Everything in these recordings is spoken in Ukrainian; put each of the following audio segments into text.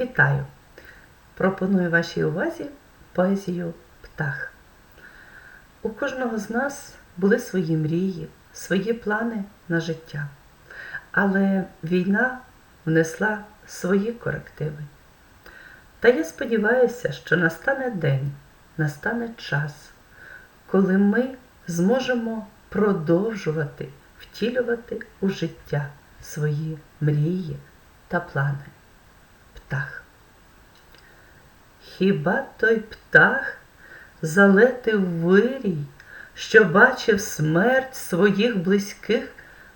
Вітаю! Пропоную вашій увазі поезію птах. У кожного з нас були свої мрії, свої плани на життя. Але війна внесла свої корективи. Та я сподіваюся, що настане день, настане час, коли ми зможемо продовжувати втілювати у життя свої мрії та плани. Птах. Хіба той птах залетив вирій, що бачив смерть своїх близьких,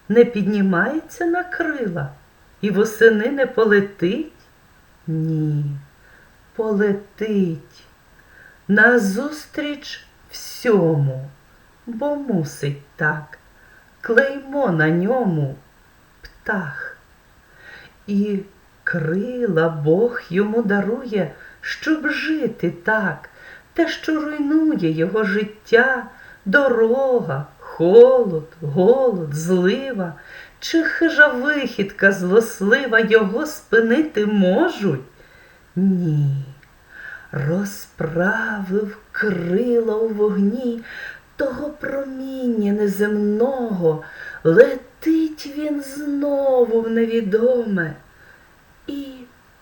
не піднімається на крила і восени не полетить? Ні, полетить назустріч всьому, бо мусить так, клеймо на ньому птах. І крила Бог йому дарує, щоб жити так, те, що руйнує його життя, дорога, холод, голод, злива, чи хижа вихідка злослива його спинити можуть? Ні. Розправив крила у вогні того проміння неземного, летить він знову в невідоме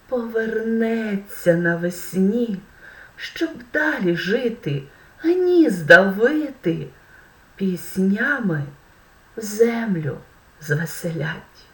повернеться навесні, щоб далі жити, гнізда вити, піснями землю звеселять.